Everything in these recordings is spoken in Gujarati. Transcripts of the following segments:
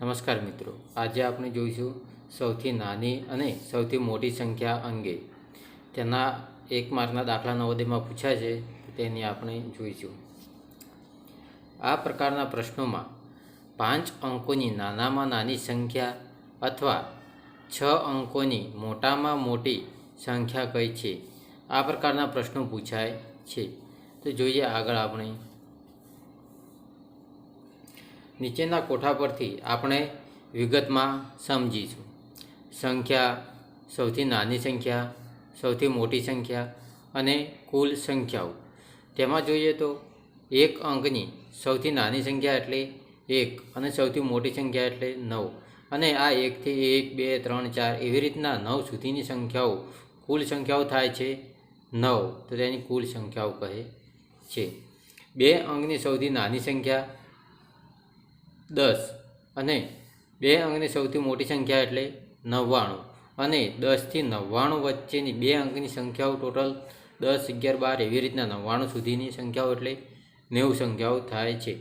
નમસ્કાર મિત્રો, આજે આપણે જોઈશું સૌથી નાની અને સૌથી મોટી સંખ્યા અંગે. તેના એક માર્કના દાખલા નવોદયમાં પૂછ્યા છે, તેની આપણે જોઈશું. આ પ્રકારના પ્રશ્નોમાં પાંચ અંકોની નાનામાં નાની સંખ્યા અથવા છ અંકોની મોટામાં મોટી સંખ્યા કઈ છે? આ પ્રકારના પ્રશ્નો પૂછાય છે. તો જોઈએ આગળ આપણે. નીચેના કોઠા પરથી આપણે વિગતમાં સમજીશું. સંખ્યા સૌથી નાની સંખ્યા, સૌથી મોટી સંખ્યા અને કુલ સંખ્યાઓ. તેમાં જોઈએ તો એક અંકની સૌથી નાની સંખ્યા એટલે એક અને સૌથી મોટી સંખ્યા એટલે નવ. અને આ એકથી એક, બે, ત્રણ, ચાર એવી રીતના નવ સુધીની સંખ્યાઓ, કુલ સંખ્યાઓ થાય છે નવ. તો તેની કુલ સંખ્યાઓ કહે છે. બે અંકની સૌથી નાની સંખ્યા દસ અને બે અંકની સૌથી મોટી સંખ્યા એટલે નવ્વાણું અને દસથી નવ્વાણું વચ્ચેની બે અંકની સંખ્યાઓ ટોટલ દસ, અગિયાર, બાર એવી રીતના નવ્વાણું સુધીની સંખ્યાઓ એટલે નેવું સંખ્યાઓ થાય છે.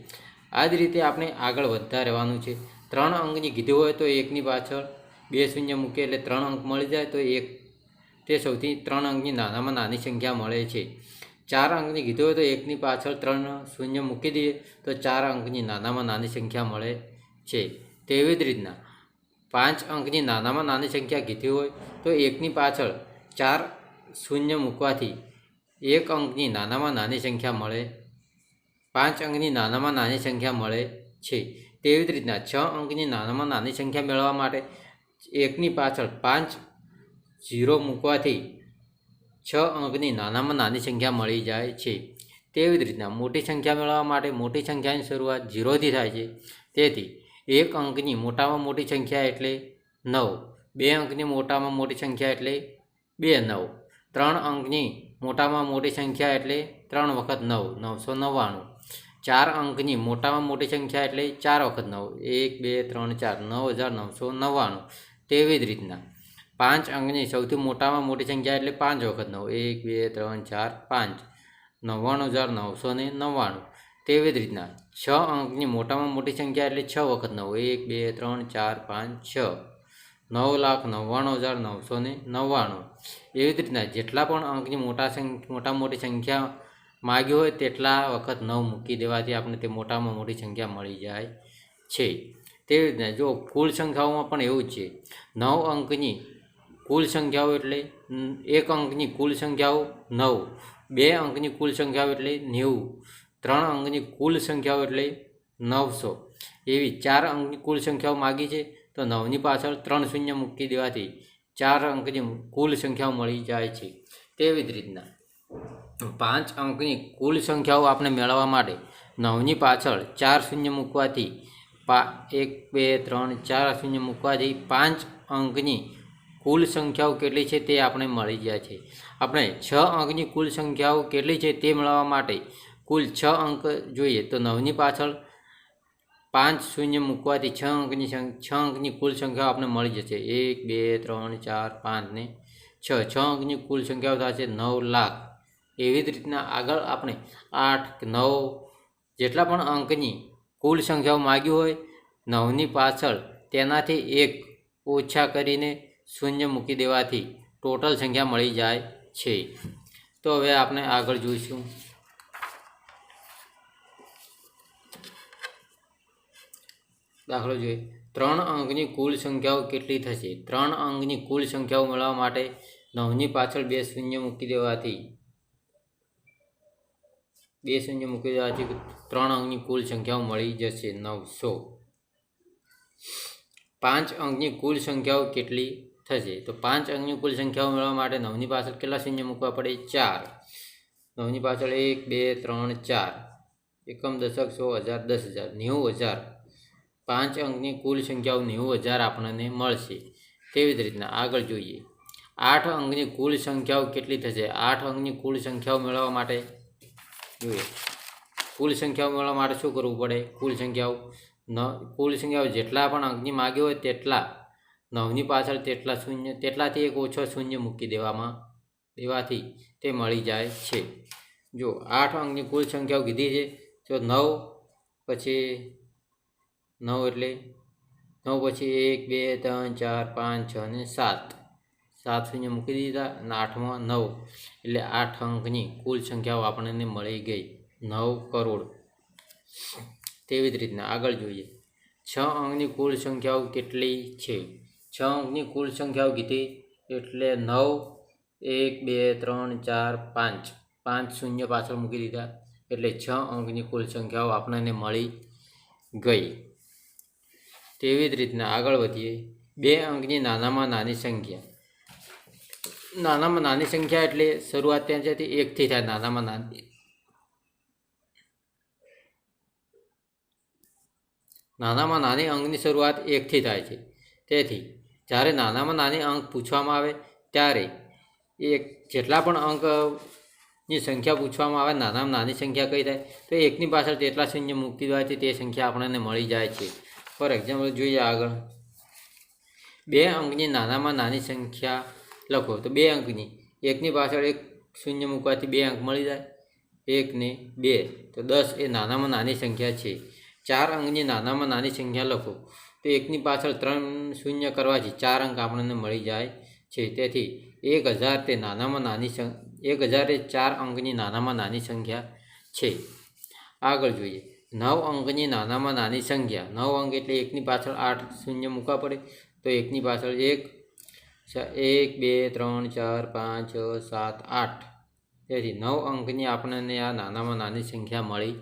આ જ રીતે આપણે આગળ વધતા રહેવાનું છે. ત્રણ અંકની કીધું હોય તો એકની પાછળ બે શૂન્ય મૂકે એટલે ત્રણ અંક મળી જાય તો એક તે સૌથી ત્રણ અંકની નાનામાં નાની સંખ્યા મળે છે. ચાર અંકની કીધું હોય તો એકની પાછળ ત્રણ શૂન્ય મૂકી દઈએ તો ચાર અંકની નાનામાં નાની સંખ્યા મળે છે. તેવી જ રીતના પાંચ અંકની નાનામાં નાની સંખ્યા કીધી હોય તો એકની પાછળ ચાર શૂન્ય મૂકવાથી એક અંકની નાનામાં નાની સંખ્યા મળે, પાંચ અંકની નાનામાં નાની સંખ્યા મળે છે. તેવી જ રીતના છ અંકની નાનામાં નાની સંખ્યા મેળવવા માટે એકની પાછળ પાંચ ઝીરો મૂકવાથી છ અંકની નાનામાં નાની સંખ્યા મળી જાય છે. તેવી જ રીતના મોટી સંખ્યા મેળવવા માટે મોટી સંખ્યાની શરૂઆત ઝીરોથી થાય છે. તેથી એક અંકની મોટામાં મોટી સંખ્યા એટલે નવ, બે અંકની મોટામાં મોટી સંખ્યા એટલે બે નવ, ત્રણ અંકની મોટામાં મોટી સંખ્યા એટલે ત્રણ વખત નવ, નવસો નવ્વાણું, ચાર અંકની મોટામાં મોટી સંખ્યા એટલે ચાર વખત નવ, એક, બે, ત્રણ, ચાર, નવ હજાર નવસો નવ્વાણું. તેવી જ રીતના પાંચ અંકની સૌથી મોટામાં મોટી સંખ્યા એટલે પાંચ વખત નવ એક, બે, ત્રણ, ચાર, પાંચ. નવ્વાણું હજાર નવસો ને નવ્વાણું. તેવી જ રીતના છ અંકની મોટામાં મોટી સંખ્યા એટલે છ વખત નવ એક, બે, ત્રણ, ચાર, પાંચ, છ. નવ લાખ નવ્વાણું હજાર નવસો ને નવ્વાણું. એવી જ રીતના જેટલા પણ અંકની મોટા સંખ્યા મોટા મોટી સંખ્યા માગી હોય તેટલા વખત નવ મૂકી દેવાથી આપણે તે મોટામાં મોટી સંખ્યા મળી જાય છે. તેવી રીતના જો કુલ સંખ્યાઓમાં પણ એવું જ છે. નવ અંકની કુલ સંખ્યાઓ એટલે એક અંકની કુલ સંખ્યાઓ નવ, બે અંકની કુલ સંખ્યાઓ એટલે નેવું, ત્રણ અંકની કુલ સંખ્યાઓ એટલે નવસો. એવી ચાર અંકની કુલ સંખ્યાઓ માગી છે તો નવની પાછળ ત્રણ શૂન્ય મૂકી દેવાથી ચાર અંકની કુલ સંખ્યાઓ મળી જાય છે. તેવી જ રીતના પાંચ અંકની કુલ સંખ્યાઓ આપણે મેળવવા માટે નવની પાછળ ચાર શૂન્ય મૂકવાથી પા એક, બે, ત્રણ, ચાર શૂન્ય મૂકવાથી પાંચ અંકની કુલ સંખ્યાઓ કેટલી છે તે આપણે મળી જાય છે. આપણે છ અંકની કુલ સંખ્યાઓ કેટલી છે તે મેળવવા માટે કુલ છ અંક જોઈએ તો નવની પાછળ પાંચ શૂન્ય મૂકવાથી છ અંકની છ અંકની કુલ સંખ્યાઓ આપણે મળી જશે. એક, બે, ત્રણ, ચાર, પાંચ ને છ. છ અંકની કુલ સંખ્યાઓ થશે નવ લાખ. એવી જ રીતના આગળ આપણે આઠ, નવ જેટલા પણ અંકની કુલ સંખ્યાઓ માગી હોય, નવની પાછળ તેનાથી એક ઓછા કરીને શૂન્ય મૂકી દેવાથી ટોટલ સંખ્યા મળી જાય છે. તો હવે આપણે આગળ જોઈશું. દાખલો જોઈએ. ત્રણ અંકની કુલ સંખ્યાઓ કેટલી થશે? ત્રણ અંકની કુલ સંખ્યાઓ મેળવવા માટે નવની પાછળ બે શૂન્ય મૂકી દેવાથી બે શૂન્ય મૂકી દેવાથી ત્રણ અંકની કુલ સંખ્યાઓ મળી જશે નવસો. પાંચ અંકની કુલ સંખ્યાઓ કેટલી થશે. તો પાંચ અંકની કુલ સંખ્યાઓ મેળવવા માટે નવની પાછળ કેટલા શૂન્ય મૂકવા પડે? ચાર. નવની પાછળ એક, બે, ત્રણ, ચાર. એકમ દશક સો હજાર, દસ હજાર, નેવું હજાર. પાંચ અંકની કુલ સંખ્યાઓ નેવું હજાર આપણને મળશે. તેવી જ રીતના આગળ જોઈએ. આઠ અંકની કુલ સંખ્યાઓ કેટલી થશે? આઠ અંકની કુલ સંખ્યાઓ મેળવવા માટે જોઈએ. કુલ સંખ્યાઓ મેળવવા માટે શું કરવું પડે? કુલ સંખ્યાઓ ન, કુલ સંખ્યાઓ જેટલા પણ અંકની માગી હોય તેટલા નવની પાછળ તેટલા શૂન્ય, તેટલાથી એક ઓછો શૂન્ય મૂકી દેવામાં, દેવાથી તે મળી જાય છે. જો આઠ અંકની કુલ સંખ્યાઓ કીધી છે, તો નવ પછી નવ એટલે નવ પછી એક, બે, ત્રણ, ચાર, પાંચ, છ અને સાત. સાત શૂન્ય મૂકી દીધા અને આઠમાં નવ. એટલે આઠ અંકની કુલ સંખ્યાઓ આપણને મળી ગઈ નવ કરોડ. તેવી જ રીતના આગળ જોઈએ. છ અંકની કુલ સંખ્યાઓ કેટલી છે? છ અંકની કુલ સંખ્યાઓ કીધી એટલે નવ, એક, બે, ત્રણ, ચાર, પાંચ. પાંચ શૂન્ય પાછળ મૂકી દીધા એટલે છ અંકની કુલ સંખ્યાઓ આપણને મળી ગઈ. તેવી જ રીતના આગળ વધીએ. બે અંકની નાનામાં નાની સંખ્યા. નાનામાં નાની સંખ્યા એટલે શરૂઆત ત્યાં છે એકથી થાય નાનામાં નાની. નાનામાં નાની અંકની શરૂઆત એકથી થાય છે. તેથી જ્યારે નાનામાં નાની અંક પૂછવામાં આવે ત્યારે એક જેટલા પણ અંકની સંખ્યા પૂછવામાં આવે, નાનામાં નાની સંખ્યા કઈ થાય, તો એકની પાછળ જેટલા શૂન્ય મૂકી દેવાય છે, તે સંખ્યા આપણને મળી જાય છે. ફોર એક્ઝામ્પલ જોઈએ આગળ. બે અંકની નાનામાં નાની સંખ્યા લખો, તો બે અંકની, એકની પાછળ એક શૂન્ય મૂકવાથી બે અંક મળી જાય. એક ને બે, તો દસ એ નાનામાં નાની સંખ્યા છે. ચાર અંકની નાનામાં નાની સંખ્યા લખો તો એકની પાછળ ત્રણ શૂન્ય કરવાથી ચાર અંક આપણને મળી જાય છે. તેથી એક હજાર તે નાનામાં નાની એક હજાર એ ચાર અંકની નાનામાં નાની સંખ્યા છે. આગળ જોઈએ. નવ અંકની નાનામાં નાની સંખ્યા. નવ અંક એટલે એકની પાછળ આઠ શૂન્ય મૂકવા પડે. તો એકની પાછળ એક એક, બે, ત્રણ, ચાર, પાંચ, છ, સાત, આઠ. તેથી નવ અંકની આપણને આ નાનામાં નાની સંખ્યા મળી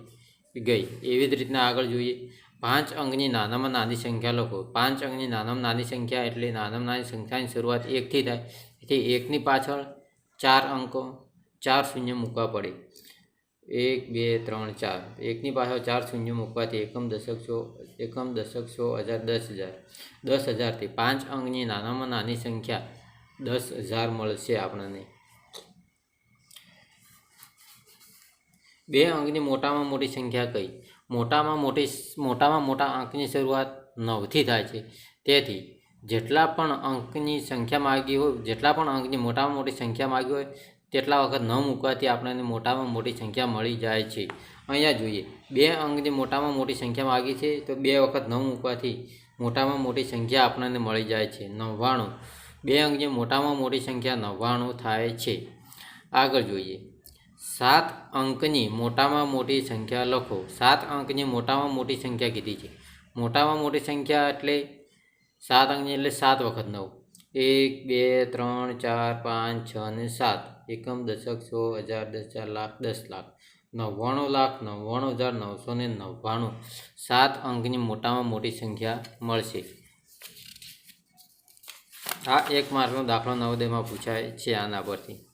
ગઈ. એવી જ રીતના આગળ જોઈએ. પાંચ અંકની નાનામાં નાની સંખ્યા લખો. પાંચ અંકની નાનામાં નાની સંખ્યા એટલે નાનામાં નાની સંખ્યાની શરૂઆત એકથી થાય. તેથી એકની પાછળ ચાર અંકો, ચાર શૂન્ય મૂકવા પડે. એક, બે, ત્રણ, ચાર. એકની પાછળ ચાર શૂન્ય મૂકવાથી એકમ દશક સો, એકમ દશક સો હજાર દસ હજાર. દસ હજારથી પાંચ અંકની નાનામાં નાની સંખ્યા દસ હજાર મળશે આપણને. બે અંકની મોટામાં મોટી સંખ્યા કઈ? મોટામાં મોટી મોટામાં મોટા અંકની શરૂઆત નવથી થાય છે. તેથી જેટલા પણ અંકની સંખ્યા માગી હોય, જેટલા પણ અંકની મોટામાં મોટી સંખ્યા માગી હોય, તેટલા વખત ન મૂકવાથી આપણને મોટામાં મોટી સંખ્યા મળી જાય છે. અહીંયા જોઈએ, બે અંકની મોટામાં મોટી સંખ્યા માગી છે, તો બે વખત ન મૂકવાથી મોટામાં મોટી સંખ્યા આપણને મળી જાય છે. નવ્વાણું, બે અંકની મોટામાં મોટી સંખ્યા નવ્વાણું થાય છે. આગળ જોઈએ સાત અંકની મોટામાં મોટી સંખ્યા લખો. સાત અંકની મોટામાં મોટી સંખ્યા કીધી છે. મોટામાં મોટી સંખ્યા એટલે સાત અંકની એટલે સાત વખત નવ. એક, બે, ત્રણ, ચાર, પાંચ, છ અને સાત. એકમ, દશક, સો, હજાર, દસ હજાર લાખ, દસ લાખ. નવ્વાણું લાખ, નવ્વાણું હજાર, નવસો ને નવ્વાણું. સાત અંકની મોટામાં મોટી સંખ્યા મળશે. આ એક માર્કનો દાખલો નવોદયમાં પૂછાય છે આના પરથી.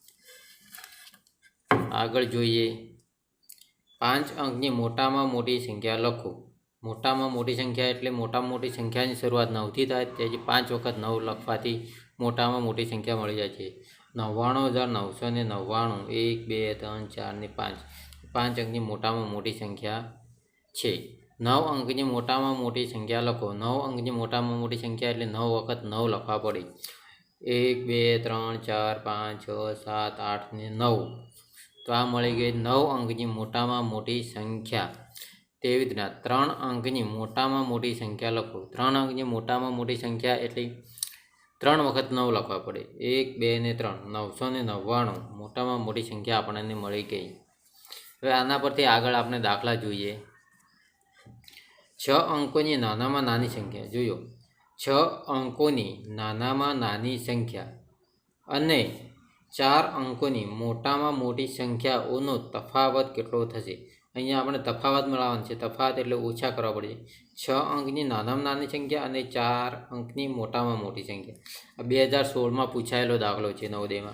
આગળ જોઈએ. પાંચ અંકની મોટામાં મોટી સંખ્યા લખો. મોટામાં મોટી સંખ્યા એટલે મોટામાં મોટી સંખ્યાની શરૂઆત નવથી થાય તેથી પાંચ વખત નવ લખવાથી મોટામાં મોટી સંખ્યા મળી જાય છે. નવ્વાણું હજાર નવસો ને નવ્વાણું. એક, બે, ત્રણ, ચાર ને પાંચ. પાંચ અંકની મોટામાં મોટી સંખ્યા છે. નવ અંકની મોટામાં મોટી સંખ્યા લખો. નવ અંકની મોટામાં મોટી સંખ્યા એટલે નવ વખત નવ લખવા પડે. એક, બે, ત્રણ, ચાર, પાંચ, છ, સાત, આઠ ને નવ. તો આ મળી ગઈ નવ અંકની મોટામાં મોટી સંખ્યા. તેવી રીતના ત્રણ અંકની મોટામાં મોટી સંખ્યા લખો. ત્રણ અંકની મોટામાં મોટી સંખ્યા એટલે ત્રણ વખત નવ લખવા પડે. એક, બે ને ત્રણ. નવસો ને નવ્વાણું. મોટામાં મોટી સંખ્યા આપણને મળી ગઈ. હવે આના પરથી આગળ આપણે દાખલા જોઈએ. છ અંકોની નાનામાં નાની સંખ્યા. જોયો. છ અંકોની નાનામાં નાની સંખ્યા. અને ચાર અંકોની મોટામાં મોટી સંખ્યાઓનો તફાવત કેટલો થશે? અહીંયા આપણે તફાવત મેળવવાનો છે. તફાવત એટલે ઓછા કરવા પડશે. છ અંકની નાનામાં નાની સંખ્યા અને ચાર અંકની મોટામાં મોટી સંખ્યા. બે હજાર સોળમાં પૂછાયેલો દાખલો છે નવોદયમાં.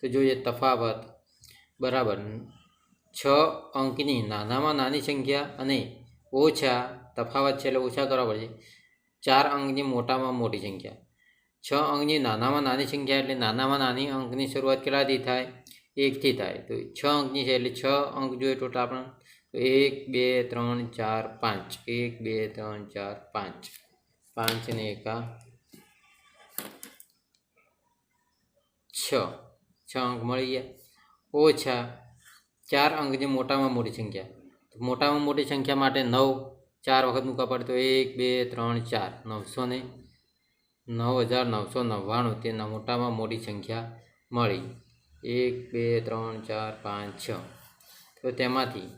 તો જોઈએ તફાવત. બરાબર. છ અંકની નાનામાં નાની સંખ્યા અને ઓછા, તફાવત છે એટલે ઓછા કરવા પડશે. ચાર અંકની મોટામાં મોટી સંખ્યા. છ અંકની નાનામાં નાની સંખ્યા એટલે નાનામાં નાની અંકની શરૂઆત કેટલાથી થાય? એકથી થાય. તો છ અંકની છે એટલે છ અંક જોઈએ ટોટલ આપણે તો એક, બે, ત્રણ, ચાર, પાંચ. એક, બે, ત્રણ, ચાર, પાંચ. પાંચ ને એકા છ. છ અંક મળી ગયા. ઓછા ચાર અંકની મોટામાં મોટી સંખ્યા. તો મોટામાં મોટી સંખ્યા માટે નવ. ચાર વખત મૂકવા પડે તો એક, બે, ત્રણ, ચાર. નવસો ને નવ હજાર નવસો નવ્વાણું તેના મોટામાં મોટી સંખ્યા મળી. એક, બે, ત્રણ, ચાર, પાંચ, છ. તો તેમાંથી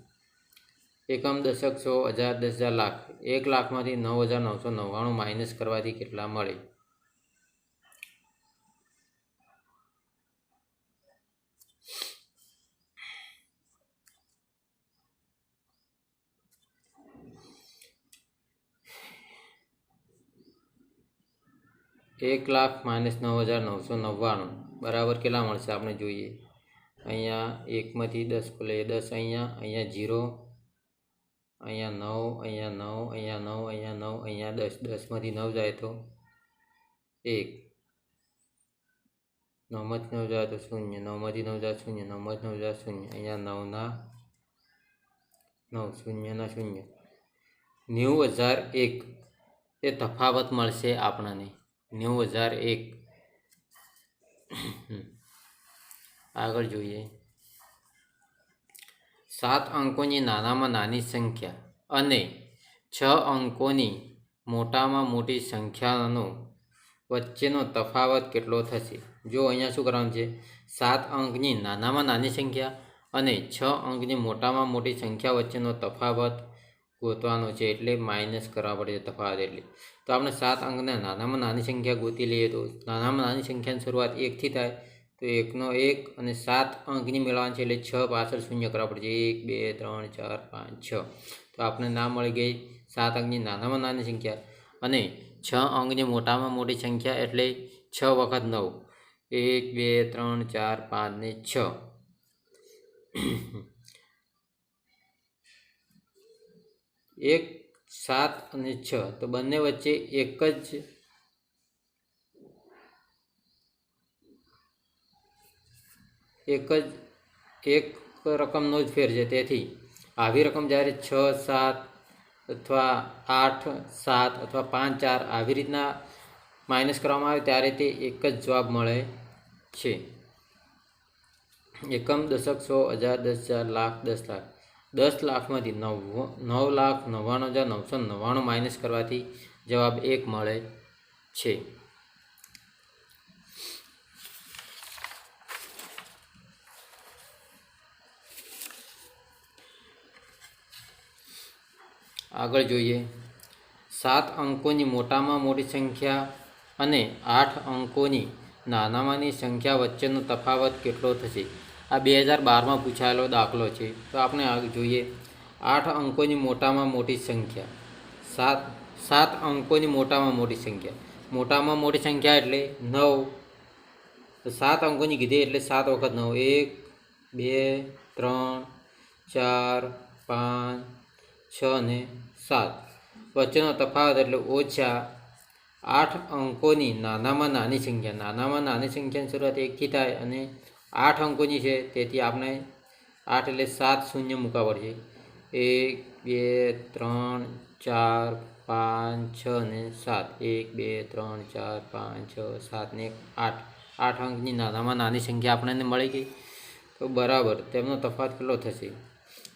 એકમ દશક સો, હજાર દસ હજાર લાખ. એક લાખમાંથી નવ હજાર નવસો નવ્વાણું માઇનસ કરવાથી કેટલા મળે? એક લાખ માઇનસ નવ હજાર નવસો નવ્વાણું. બરાબર કેટલા મળશે આપણે જોઈએ. અહીંયા એકમાંથી દસ ખુલે, દસ અહીંયા અહીંયા જીરો, અહીંયા નવ અહીંયા નવ અહીંયા નવ અહીંયા નવ, અહીંયા દસ, દસમાંથી નવ જાય તો એક. નવમાંથી નવ જાય તો શૂન્ય, નવમાંથી નવ જાય શૂન્ય, નવમાંથી નવ જાય શૂન્ય, અહીંયા નવના નવ, શૂન્યના શૂન્ય. નેવું હજાર એક. એ તફાવત મળશે આપણને. નેવું હજાર એક આગળ જોઈએ. સાત અંકોની નાનામાં નાની સંખ્યા અને છ અંકોની મોટામાં મોટી સંખ્યાનો વચ્ચેનો તફાવત કેટલો થશે? જો અહીંયા શું કરવાનું છે? સાત અંકની નાનામાં નાની સંખ્યા અને છ અંકની મોટામાં મોટી સંખ્યા વચ્ચેનો તફાવત ગોતવાનો છે એટલે માઇનસ કરવા પડે છે તફાવત એટલે. તો આપણે સાત અંકના નાનામાં નાની સંખ્યા ગોતી લઈએ તો નાનામાં નાની સંખ્યાની શરૂઆત એકથી થાય તો એકનો એક અને સાત અંકની મેળવવાની છે એટલે છ પાછળ શૂન્ય કરવા પડશે. એક, બે, ત્રણ, ચાર, પાંચ, છ. તો આપણે ના મળી ગઈ સાત અંકની નાનામાં નાની સંખ્યા અને છ અંકની મોટામાં મોટી સંખ્યા એટલે છ વખત નવ. એક, બે, ત્રણ, ચાર, પાંચ ને છ. એક સાત અને છ. તો બંને વચ્ચે એક જ એક જ, એક રકમનો જ ફેર છે. તેથી આવી રકમ જ્યારે છ, સાત અથવા આઠ, સાત અથવા પાંચ, ચાર આવી રીતના માઇનસ કરવામાં આવે ત્યારે તે એક જ જવાબ મળે છે. એકમ દશક સો, હજાર દસ હજાર લાખ દસ લાખ. દસ લાખમાંથી નવ નવ લાખ નવ્વાણું હજાર નવસો નવ્વાણું માઇનસ કરવાથી જવાબ એક મળે છે. આગળ જોઈએ. સાત અંકોની મોટામાં મોટી સંખ્યા અને આઠ અંકોની નાનામાંની સંખ્યા વચ્ચેનો તફાવત કેટલો થશે? આ બે હજાર બારમાં પૂછાયેલો દાખલો છે. તો આપણે જોઈએ. આઠ અંકોની મોટામાં મોટી સંખ્યા. સાત સાત અંકોની મોટામાં મોટી સંખ્યા. મોટામાં મોટી સંખ્યા એટલે નવ. સાત અંકોની કીધી એટલે સાત વખત નવ. એક, બે, ત્રણ, ચાર, પાંચ, છ ને સાત. વચ્ચેનો તફાવત એટલે ઓછા આઠ અંકોની નાનામાં નાની સંખ્યા. નાનામાં નાની સંખ્યાની શરૂઆત એકથી થાય અને આઠ અંકોની છે, તેથી આપણે આઠ એટલે સાત શૂન્ય મૂકવા પડશે એક, બે, ત્રણ, ચાર, પાંચ, છ ને સાત. એક, બે, ત્રણ, ચાર, પાંચ, છ, સાત ને આઠ. આઠ અંકની નાનામાં નાની સંખ્યા આપણને મળી ગઈ. તો બરાબર, તેમનો તફાવત કેટલો થશે?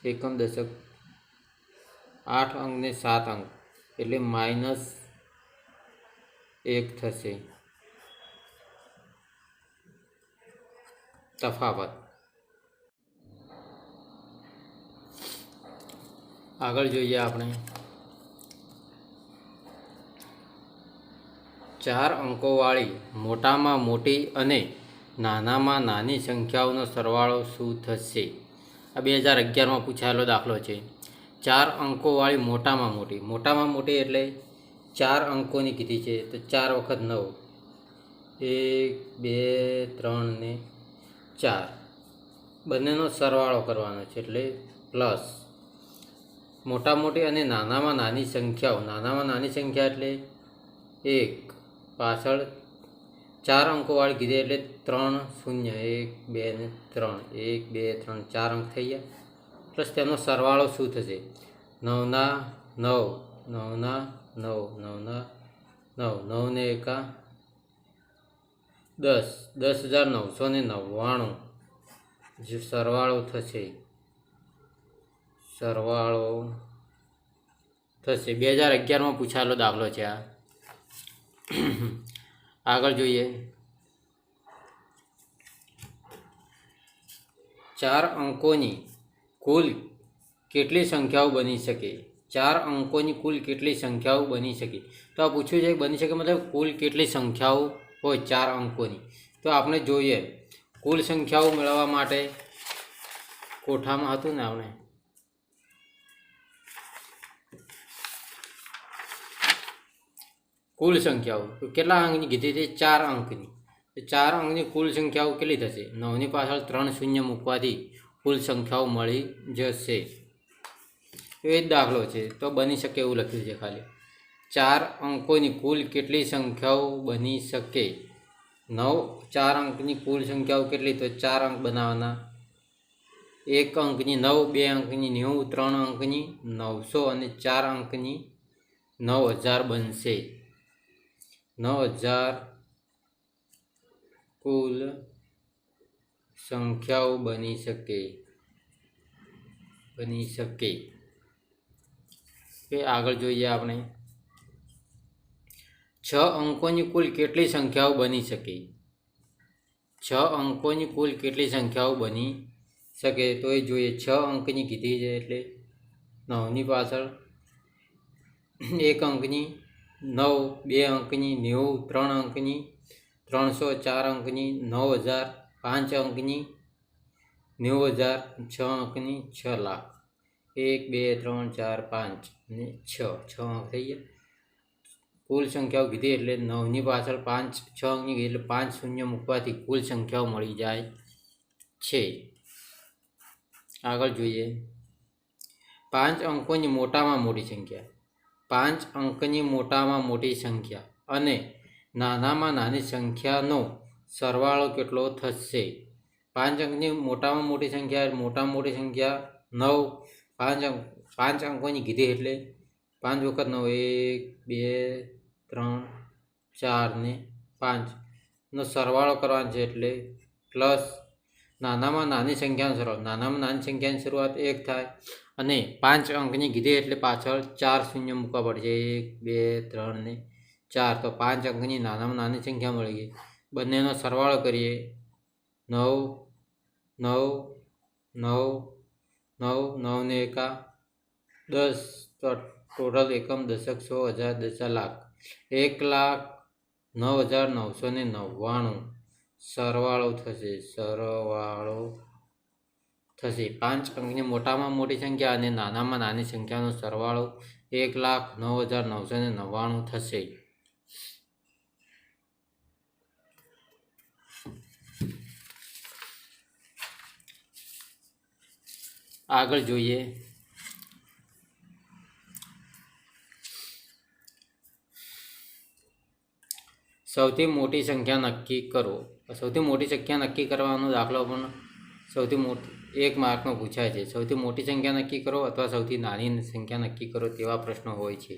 એકમ દશક આઠ અંક ને સાત અંક, એટલે માઇનસ એક થશે. તફાવત. આગળ જોઈએ આપણે. ચાર અંકોવાળી મોટામાં મોટી અને નાનામાં નાની સંખ્યાઓનો સરવાળો શું થશે? આ બે હજાર અગિયારમાં પૂછાયેલો દાખલો છે. ચાર અંકોવાળી મોટામાં મોટી. મોટામાં મોટી એટલે ચાર અંકોની કીધી છે. તો ચાર વખત નવ. એક, બે, ત્રણ ને ચાર. બંનેનો સરવાળો કરવાનો છે એટલે પ્લસ. મોટા મોટી અને નાનામાં નાની સંખ્યાઓ. નાનામાં નાની સંખ્યા એટલે એક. પાછળ ચાર અંકોવાળી કીધી એટલે ત્રણ શૂન્ય. એક, બે ને ત્રણ. એક, બે, ત્રણ, ચાર અંક થઈ ગયા. પ્લસ તેમનો સરવાળો શું થશે? નવના નવ. નવના નવ. નવના નવ. નવ ને એકા દસ દસ હજાર નવસો ને નવ્વાણું. જે સરવાળો થશે. સરવાળો થશે. બે હજાર અગિયારમાં પૂછાયેલો દાખલો છે આ. આગળ જોઈએ. ચાર અંકોની કુલ કેટલી સંખ્યાઓ બની શકે? ચાર અંકોની કુલ કેટલી સંખ્યાઓ બની શકે? તો આ પૂછ્યું છે, બની શકે મતલબ કુલ કેટલી સંખ્યાઓ હોય ચાર અંકોની. તો આપણે જોઈએ, કુલ સંખ્યાઓ મેળવવા માટે કોઠામાં હતું ને આપણે? કુલ સંખ્યાઓ. કેટલા અંકની કીધી હતી? ચાર અંકની. ચાર અંકની કુલ સંખ્યાઓ કેટલી થશે? નવની પાછળ ત્રણ શૂન્ય મૂકવાથી કુલ સંખ્યાઓ મળી જશે. તો એ જ દાખલો છે. તો બની શકે એવું લખ્યું છે ખાલી. ચાર અંકોની કુલ કેટલી સંખ્યાઓ બની શકે? નવ ચાર અંકની કુલ સંખ્યાઓ કેટલી? તો ચાર અંક બનાવવાના. એક અંકની નવ, બે અંકની નેવું, ત્રણ અંકની નવસો અને ચાર અંકની નવ હજાર બનશે. નવ હજાર કુલ સંખ્યાઓ બની શકે બની શકે. આગળ જોઈએ આપણે. છ અંકોની કુલ કેટલી સંખ્યાઓ બની શકે? છ અંકોની કુલ કેટલી સંખ્યાઓ બની શકે? તો એ જોઈએ. છ અંકની કીધી છે એટલે નવની પાછળ. એક અંકની નવ, બે અંકની નેવું, ત્રણ અંકની ત્રણસો ચાર અંકની નવ હજાર, પાંચ અંકની નેવું હજાર, છ અંકની છ લાખ. એક, બે, ત્રણ, ચાર, પાંચ અને છ. છ અંક થઈ ગયા. કુલ સંખ્યાઓ કીધી એટલે નવની પાછળ પાંચ છ અંકની એટલે પાંચ શૂન્ય મૂકવાથી કુલ સંખ્યાઓ મળી જાય છે. આગળ જોઈએ. પાંચ અંકોની મોટામાં મોટી સંખ્યા. પાંચ અંકની મોટામાં મોટી સંખ્યા અને નાનામાં નાની સંખ્યાનો સરવાળો કેટલો થશે? પાંચ અંકની મોટામાં મોટી સંખ્યા મોટામાં મોટી સંખ્યા નવ. પાંચ અંક, પાંચ અંકોની કીધી એટલે પાંચ વખત નવ, એક, બે ત્રણ, ચાર ને પાંચનો સરવાળો કરવાનો છે એટલે પ્લસ નાનામાં નાની સંખ્યાનો સરવાળો. નાનામાં નાની સંખ્યાની શરૂઆત એક થાય અને પાંચ અંકની કીધી એટલે પાછળ ચાર શૂન્ય મૂકવા પડશે. એક, બે, ત્રણ ને ચાર. તો પાંચ અંકની નાનામાં નાની સંખ્યા મળી ગઈ. બંનેનો સરવાળો કરીએ. નવ નવ નવ નવ નવ ને એકા દસ. ટોટલ એકમ દશક સો, હજાર દસ લાખ. એક લાખ નવ હજાર નવસો ને નવ્વાણું. સરવાળો થશે સરવાળો થશે. પાંચ અંકની મોટામાં મોટી સંખ્યા અને નાનામાં નાની સંખ્યાનો સરવાળો એક લાખ નવ હજાર નવસો ને નવ્વાણું થશે. આગળ જોઈએ. સૌથી મોટી સંખ્યા નક્કી કરો. સૌથી મોટી સંખ્યા નક્કી કરવાનો દાખલો પણ સૌથી મોટી, એક માર્કનો પૂછાય છે. સૌથી મોટી સંખ્યા નક્કી કરો અથવા સૌથી નાની સંખ્યા નક્કી કરો તેવા પ્રશ્નો હોય છે.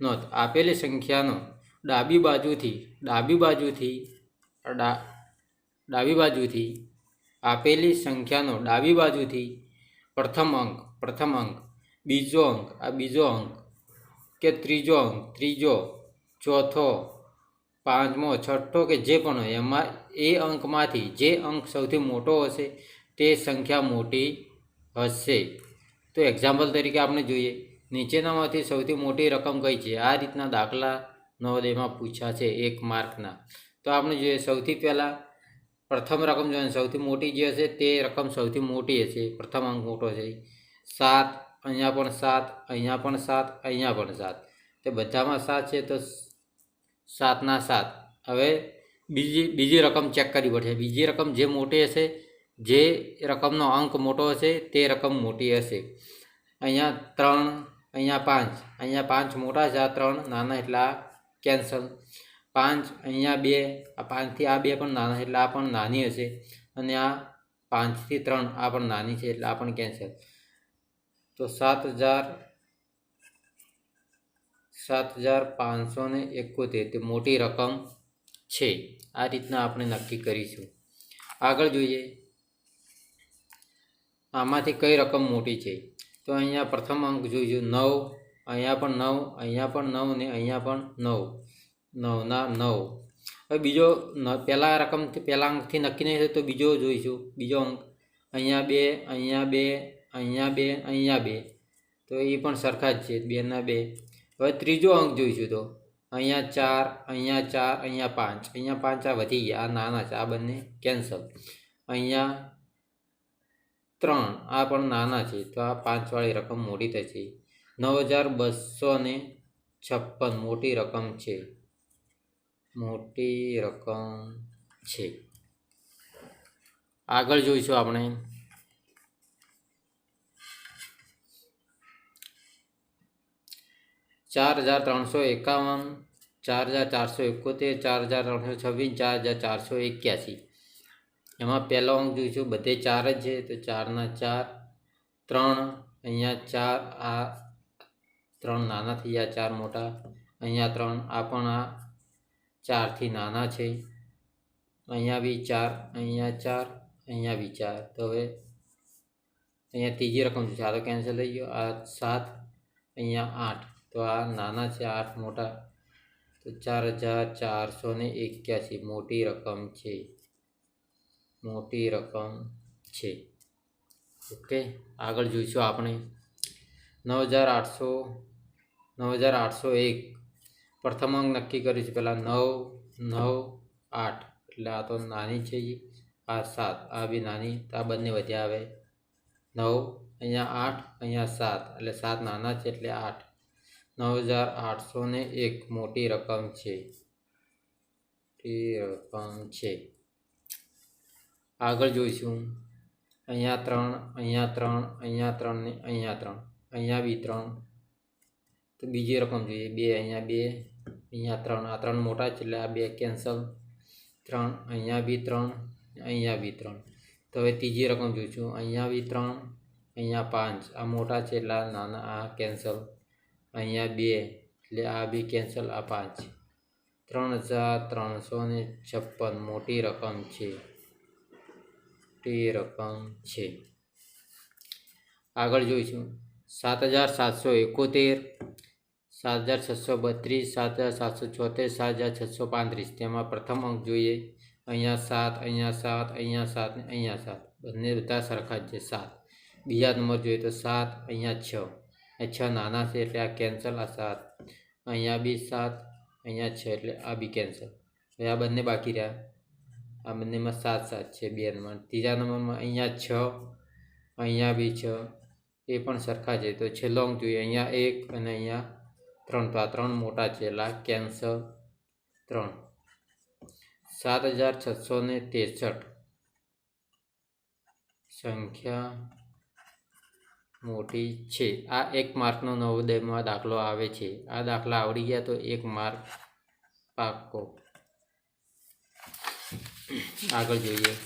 નોંધ, આપેલી સંખ્યાનો ડાબી બાજુથી ડાબી બાજુથી ડાબી બાજુથી આપેલી સંખ્યાનો ડાબી બાજુથી પ્રથમ અંક પ્રથમ અંક, બીજો અંક, આ બીજો અંક કે ત્રીજો અંક, ત્રીજો, ચોથો પાંચમો, છઠ્ઠો કે જે પણ હોય, એમાં એ અંકમાંથી જે અંક સૌથી મોટો હશે, તે સંખ્યા મોટી હશે. તો એક્ઝામ્પલ તરીકે આપણે જોઈએ, નીચેનામાંથી સૌથી મોટી રકમ કઈ છે? આ રીતના દાખલા નવોદયમાં પૂછ્યા છે એક માર્કના. તો આપણે જોઈએ, સૌથી પહેલાં પ્રથમ રકમ જોઈએ સૌથી મોટી જે હશે, તે રકમ સૌથી મોટી હશે. પ્રથમ અંક મોટો છે. સાત, અહીંયા પણ સાત, અહીંયા પણ સાત, અહીંયા પણ સાત. તે બધામાં સાત છે, તો સાતના સાત. હવે બીજી બીજી રકમ ચેક કરવી પડશે. બીજી રકમ જે મોટી હશે, જે રકમનો અંક મોટો હશે, તે રકમ મોટી હશે. અહીંયા ત્રણ, અહીંયા પાંચ. અહીંયા પાંચ મોટા છે, આ ત્રણ નાના એટલે કેન્સલ પાંચ અહીંયા બે, આ પાંચથી આ બે પણ નાના એટલે આ પણ નાની હશે. અને આ પાંચથી ત્રણ આ પણ નાની છે, એટલે આ પણ કેન્સલ તો સાત હજાર સાત હજાર પાંચસો ને એકોતેર. તે મોટી રકમ છે. આ રીતના આપણે નક્કી કરીશું. આગળ જોઈએ. આમાંથી કઈ રકમ મોટી છે? તો અહીંયા પ્રથમ અંક જોઈશું. નવ, અહીંયા પણ નવ, અહીંયા પણ નવ ને અહીંયા પણ નવ. નવના નવ. હવે બીજો પહેલા રકમથી પહેલાં અંકથી નક્કી નહીં થાય તો બીજો જોઈશું. બીજો અંક. અહીંયા બે અહીંયા બે અહીંયા બે અહીંયા બે. તો એ પણ સરખા જ છે. બેના બે. હવે ત્રીજો અંક જોઈશું તો. અહીંયા ચાર અહીંયા ચાર, અહીંયા પાંચ. અહીંયા પાંચ આ વધી ગયા. આ નાના છે. આ બંને કેન્સલ અહીંયા ત્રણ. આ પણ નાના છે. તો આ પાંચવાળી રકમ મોટી થશે. નવ હજાર બસો છપ્પન. મોટી રકમ છે. મોટી રકમ છે. આગળ જોઈશું આપણે. ચાર હજાર ત્રણસો એકાવન, ચાર હજાર ચારસો એકોતેર, ચાર હજાર ત્રણસો છવ્વીસ, ચાર હજાર ચારસો એક્યાસી. એમાં પહેલો અંક જોઈશું, બધે ચાર જ છે, તો ચારના ચાર, ત્રણ, અહીંયા ચાર, આ ત્રણ નાના થઈ ગયા ચાર મોટા, અહીંયા ત્રણ, આ પણ આ ચારથી નાના છે. અહીંયા બી ચાર, અહીંયા ચાર, અહીંયા બી ચાર. તો હવે અહીંયા ત્રીજી રકમ છે ચાલો કેન્સલ થઈ ગયો, આ સાત, અહીંયા આઠ. તો આ નાના છે, આઠ મોટા. તો ચાર હજાર ચારસો ને એક્યાસી. મોટી રકમ છે. મોટી રકમ છે. ઓકે, આગળ જોઈશું આપણે. નવ હજાર આઠસો, નવ હજાર આઠસો એક. પ્રથમ અંક નક્કી કરીશું પહેલાં નવ નવ, આઠ. એટલે આ તો નાની છે. આ સાત, આ બી નાની. આ બંને વધ્યા આવે. નવ, અહીંયા આઠ, અહીંયા સાત. એટલે સાત નાના છે, એટલે આઠ. નવ હજાર આઠસો ને એક મોટી રકમ છે. રકમ છે. આગળ જોઈશું. અહીંયા ત્રણ અહીંયા ત્રણ અહીંયા ત્રણ ને અહીંયા ત્રણ. અહીંયા બી ત્રણ. તો બીજી રકમ જોઈએ. બે અહીંયા બે, અહીંયા ત્રણ. આ ત્રણ મોટા છે એટલે આ બે કેન્સલ. ત્રણ, અહીંયા બી ત્રણ, અહીંયા બી ત્રણ. તો હવે ત્રીજી રકમ જોઈશું. અહીંયા બી ત્રણ, અહીંયા પાંચ. આ મોટા છે એટલે નાના, આ કેન્સલ. અહીંયા બે, એટલે આ બી કેન્સલ આ પાંચ. ત્રણ હજાર ત્રણસો ને છપ્પન, મોટી રકમ છે. મોટી રકમ છે. આગળ જોઈશું. સાત હજાર સાતસો એકોતેર, સાત હજાર છસો બત્રીસ, સાત હજાર સાતસો છોતેર સાત હજાર છસો પાંત્રીસ. તેમાં પ્રથમ અંક જોઈએ. અહીંયા સાત અહીંયા સાત અહીંયા સાત ને અહીંયા સાત. બંને બધા સરખા જ છે. સાત. બીજા નંબર જોઈએ તો સાત, અહીંયા છ. છ નાના છે એટલે આ કેન્સલ આ સાત અહીંયા બી સાત અહીંયા છે એટલે આ બી કેન્સલ હવે આ બંને બાકી રહ્યા આ બંનેમાં સાત સાત છે બે નંબર ત્રીજા નંબરમાં અહીંયા છ અહીંયા બી છ એ પણ સરખા છે તો છેલ્લો અંક જોઈએ અહીંયા એક અને અહીંયા ત્રણ તો આ ત્રણ મોટા છે એટલે કેન્સલ ત્રણ સાત હજાર છસો ને ત્રેસઠ સંખ્યા મોટી છે. આ એક માર્કનો નવોદયમાં દાખલો આવે છે. આ દાખલા આવડી ગયા તો એક માર્ક પાકો. આગળ જોઈએ.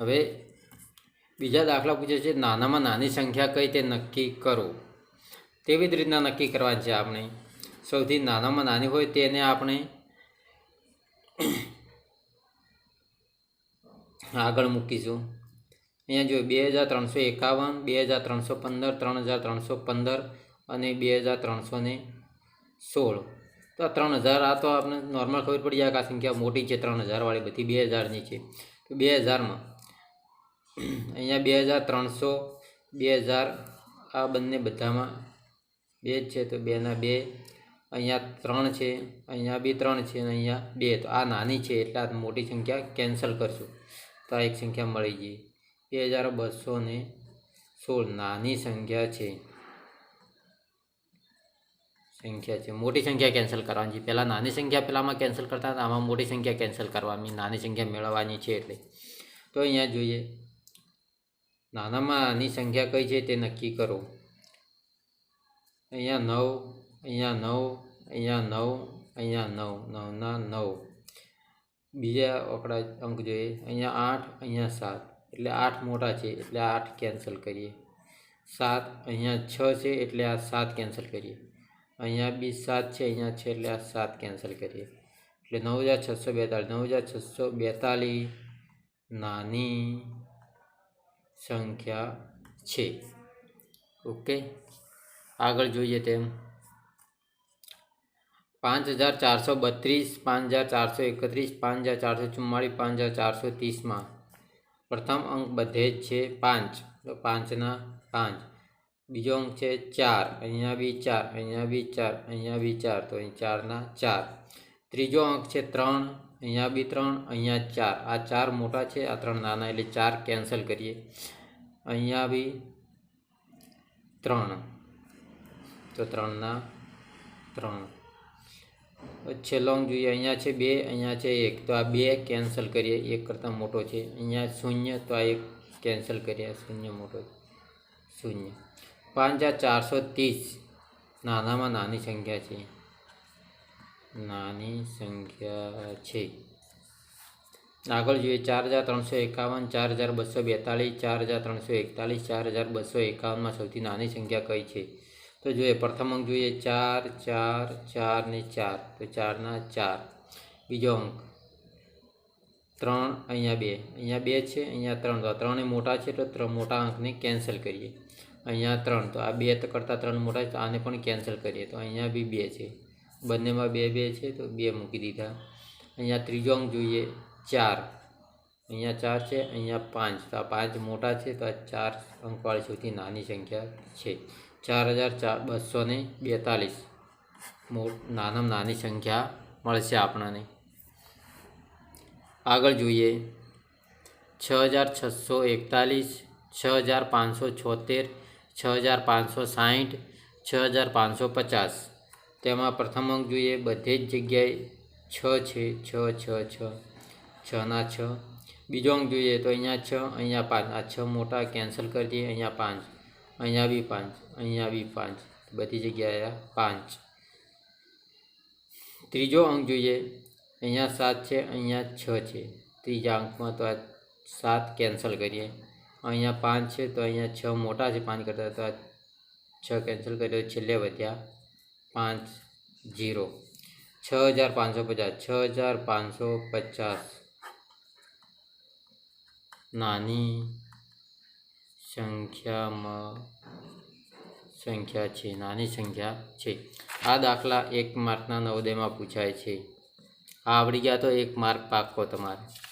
હવે બીજા દાખલા પૂછે છે, નાનામાં નાની સંખ્યા કઈ તે નક્કી કરો. તેવી જ રીતના નક્કી કરવાની છે આપણે. સૌથી નાનામાં નાની હોય તેને આપણે આગળ મૂકીશું. અહીંયા જો બે હજાર ત્રણસો એકાવન, બે હજાર ત્રણસો પંદર, ત્રણ હજાર ત્રણસો પંદર અને બે હજાર ત્રણસો ને સોળ. તો ત્રણ હજાર આ તો આપણે નોર્મલ ખબર પડી જાય કે આ સંખ્યા મોટી છે ત્રણ હજારવાળી બધી બે હજારની છે. તો બે હજારમાં અહીંયા બે હજાર ત્રણસો, બે હજાર આ બંને બધામાં બે જ છે, તો બેના બે, અહીંયા ત્રણ છે, અહીંયા બી ત્રણ છે અને અહીંયા બે. તો આ નાની છે એટલે આ મોટી સંખ્યા કેન્સલ કરશું. તો આ એક સંખ્યા મળી ગઈ. બે હજાર બસો ને સોળ નાની સંખ્યા છે. સંખ્યા છે. મોટી સંખ્યા કેન્સલ કરવાની. છે પહેલાં નાની સંખ્યા પહેલાંમાં કેન્સલ કરતા હતા, આમાં મોટી સંખ્યા કેન્સલ કરવાની. નાની સંખ્યા મેળવવાની છે એટલે. તો અહીંયા જોઈએ. નાનામાં નાની સંખ્યા કઈ છે તે નક્કી કરો. અહીંયા નવ અહીંયા નવ અહીંયા નવ અહીંયા નવ, નવના નવ. બીજા આંકડા અંક જોઈએ. અહીંયા આઠ, અહીંયા સાત. એટલે આઠ મોટા છે, એટલે આઠ કેન્સલ કરીએ. સાત, અહીંયા છ છે, એટલે આ સાત કેન્સલ કરીએ. અહીંયા બી સાત છે, અહીંયા છે, એટલે આ સાત કેન્સલ કરીએ. એટલે નવ હજાર છસો બેતાળીસ, નવ હજાર છસો બેતાળીસ નાની સંખ્યા છે. ઓકે? આગળ જોઈએ તેમ. પાંચ હજાર ચારસો બત્રીસ, પાંચ હજાર ચારસો એકત્રીસ, પાંચ હજાર ચારસો ચુમ્માળીસ, પાંચ હજાર ચારસો ત્રીસમાં પ્રથમ અંક બધે જ છે પાંચ. તો પાંચના પાંચ. બીજો અંક છે ચાર. અહીંયા બી ચાર, અહીંયા બી ચાર, અહીંયા બી ચાર. તો અહીં ચારના ચાર. ત્રીજો અંક છે ત્રણ. અહીંયા બી ત્રણ, અહીંયા ચાર. આ ચાર મોટા છે, આ ત્રણ નાના, એટલે ચાર કેન્સલ કરીએ. અહીંયા બી ત્રણ. તો ત્રણના ત્રણ. છેલ્લો લોંગ જોઈએ. અહીંયા છે બે, અહીંયા છે એક. તો આ બે કેન્સલ કરીએ. એક કરતાં મોટો છે. અહીંયા શૂન્ય, તો આ એક કેન્સલ કરીએ. શૂન્ય મોટો શૂન્ય. પાંચ હજાર ચારસો ત્રીસ. નાનામાં નાની સંખ્યા છે. નાની સંખ્યા છે. આગળ જોઈએ. ચાર હજાર ત્રણસો એકાવન, ચાર હજાર બસો બેતાળીસ, ચાર હજાર ત્રણસો એકતાલીસ ચાર હજાર બસો એકાવનમાં સૌથી નાની સંખ્યા કઈ છે? તો જોઈએ, પ્રથમ અંક જોઈએ, ચાર ચાર ચાર ને ચાર. તો ચારના ચાર. બીજો અંક. ત્રણ, અહીંયા બે. અહીંયા બે છે, અહીંયા ત્રણ. તો ત્રણે મોટા છે તો ત્રણ મોટા અંકને કેન્સલ કરીએ. અહીંયા ત્રણ. તો આ બે કરતાં ત્રણ મોટા છે, તો આને પણ કેન્સલ કરીએ. તો અહીંયા બી બે છે. બંનેમાં બે બે છે, તો બે મૂકી દીધા. અહીંયા ત્રીજો અંક જોઈએ, ચાર. અહીંયા ચાર છે, અહીંયા પાંચ. તો આ પાંચ મોટા છે, તો આ ચાર અંકવાળી સૌથી નાની સંખ્યા છે. ચાર હજાર ચાર બસો ને બેતાલીસ નાનામાં નાની સંખ્યા મળશે આપણને. આગળ જોઈએ. છ હજાર છસો એકતાલીસ, છ હજાર પાંચસો છોતેર, છ હજાર પાંચસો સાહીઠ, છ હજાર પાંચસો પચાસ. તેમાં પ્રથમ અંક જોઈએ. બધે જ જગ્યાએ છ છે. છ છ છ. છના છ. બીજો અંક જોઈએ તો અહીંયા છ, અહીંયા પાંચ. આ છ મોટા કેન્સલ કરી દઈએ. અહીંયા પાંચ. અહીંયા બી પાંચ, અહીંયા બી પાંચ. બધી જગ્યાએ આ પાંચ. ત્રીજો અંક જોઈએ. અહીંયા સાત છે, અહીંયા છ છે. ત્રીજા અંકમાં તો આ સાત કેન્સલ કરીએ. અહીંયા પાંચ છે તો અહીંયા છ મોટા છે પાંચ કરતાં તો આ છ કેન્સલ કર્યો છેલ્લે વધ્યા પાંચ જીરો છ હજાર પાંચસો પચાસ, છ હજાર પાંચસો પચાસ. નાની સંખ્યામાં સંખ્યા છે, નાની સંખ્યા છે. આ દાખલા એક માર્કના નવોદયમાં પૂછાય છે. આ આવડી ગયા તો એક માર્ક પાકો તમારે.